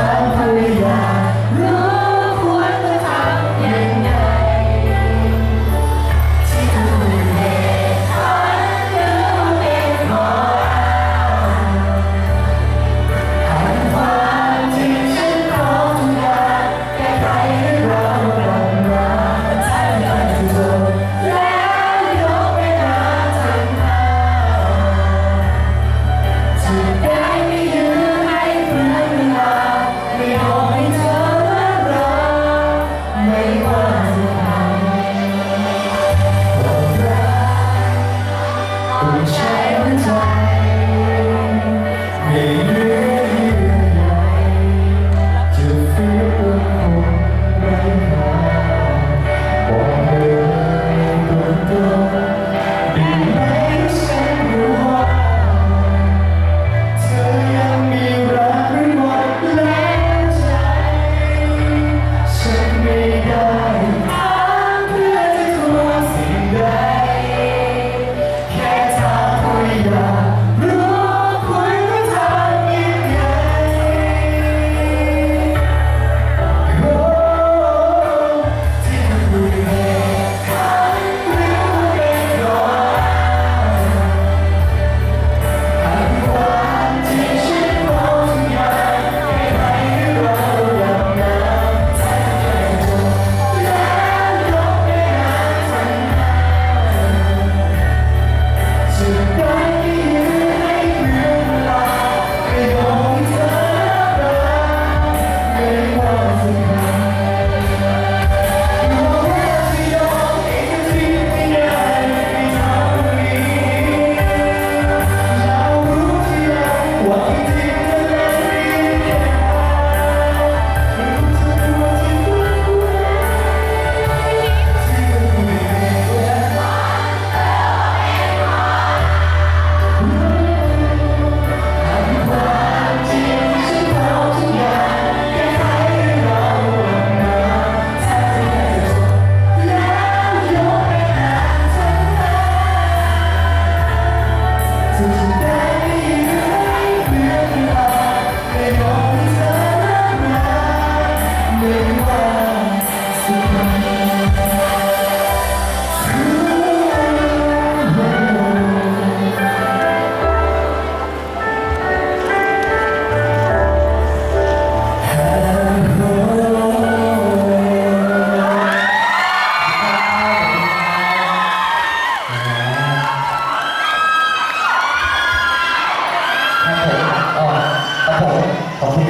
time for me.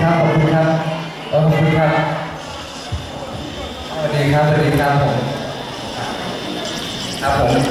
ครับขอบคุณครับขอบคุณครับสวัสดีครับสวัสดีครับผมครับผม